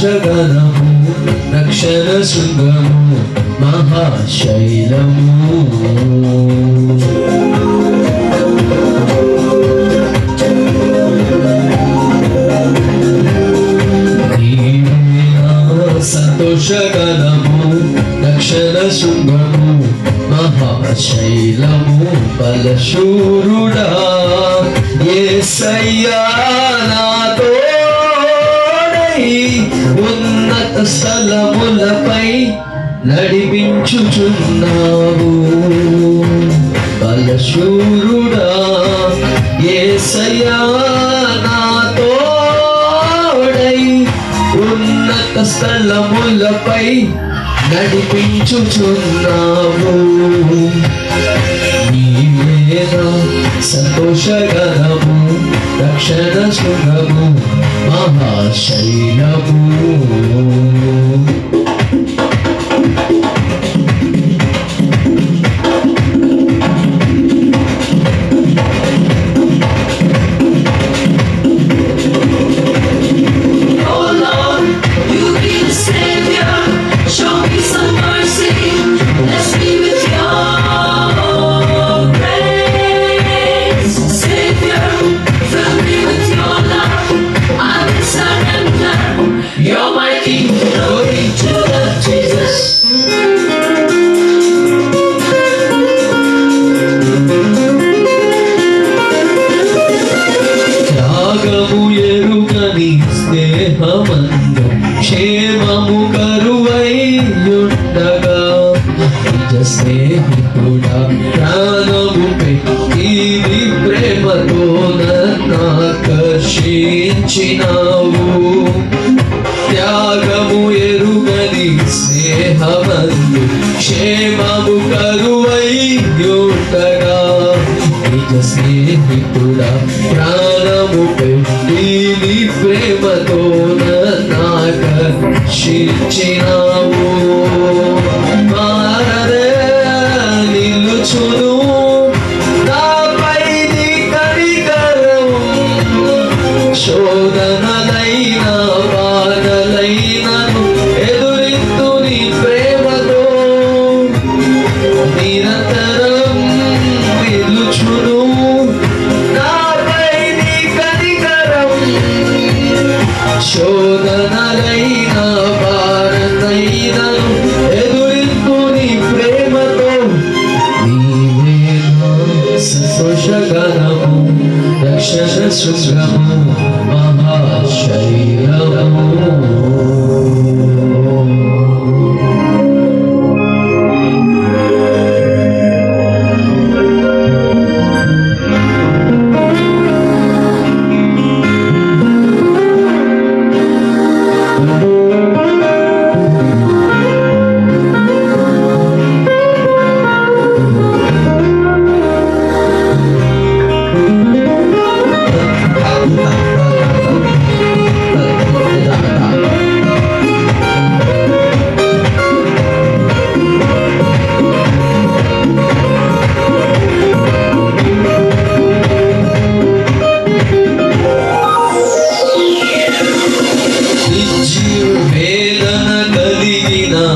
జగదము రక్షణ శృంగము మహాశైలము పురుషగణము రక్షణ శృంగము మహాశైలము బలశూరుడా. ఏ నాతో ఉన్నత స్థలములపై నడిపించుచున్నావు. బలశూరుడా ఏ నాతోడై ఉన్నత స్థలములపై నడిపించుచున్నావు. నీవేనా సంతోషగరము రక్షణ సుఖము మహాశైలము. ఇచ్చినావు త్యాగము ఎరుగని స్నేహమందు క్షేమము కరువై ఉండగా నిజ స్నేహితుడా ప్రాణము పెట్టి నీ ప్రేమతో నాకర్షించినావు. మారదే నిలుచును నాపై నీ కనికరం. శోధనలైన భారతైనను ఎదురిత్తు నీ ప్రేమతో నీవే నా సంతోషగలము రక్షణ శుభ్రము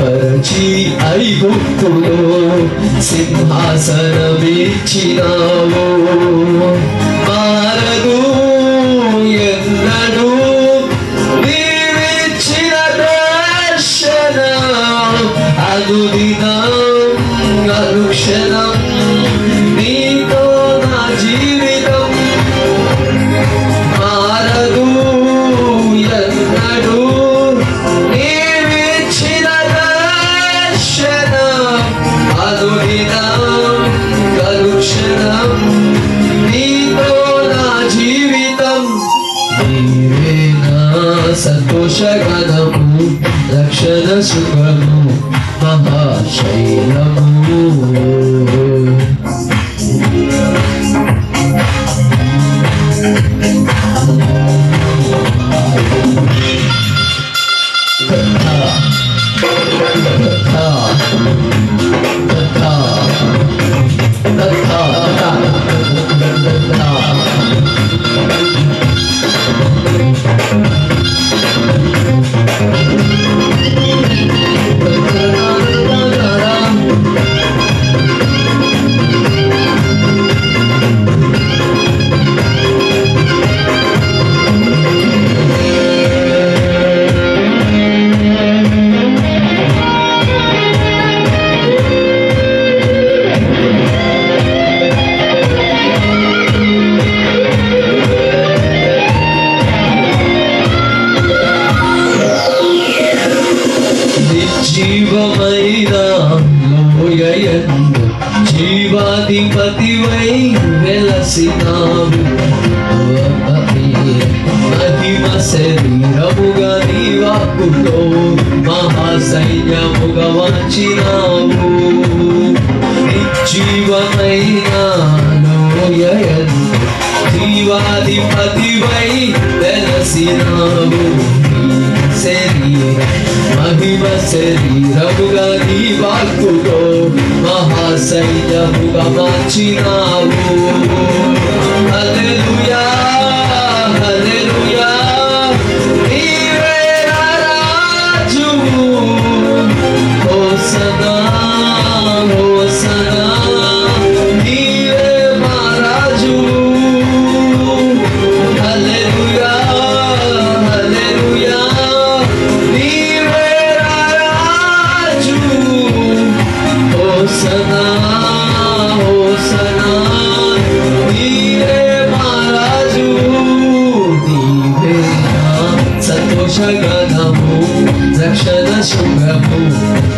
అభివృద్ధి పరచి ఐగుప్తులో సింహాసనమిచ్చినావు పోషగదము రక్షణ సుఖము మహాశైలము లోయయందు జీవాధిపతివై వెలసినావు మహిమ శరీరముగా నీ మహాసైన్యముగా వచ్చినావు నిర్జీవమైన జీవాధిపతివై వెలసినావు. శరీర మహిమ శరీరముగా నీ వాక్కుతో మహాశైలముగా మార్చినావు. హల్లెలూయా!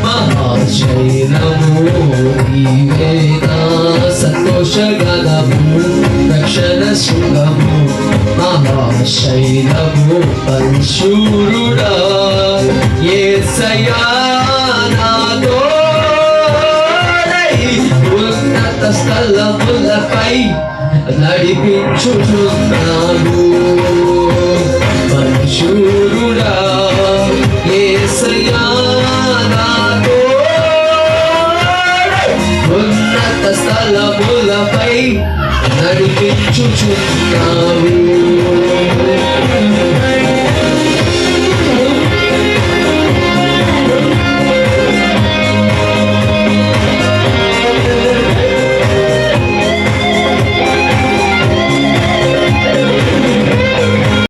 మహాశైలము నీవే నా సంతోషగణము రక్షణ శుభము మహాశైలము పరిశూరుడా ఏసయా నాతో ఉన్నత స్థలములపై నడిపించుచున్నాను మనుషురుడా ఏసయ్యా నాతో. ఉన్నత స్థలములపై నడిపించుచున్నావు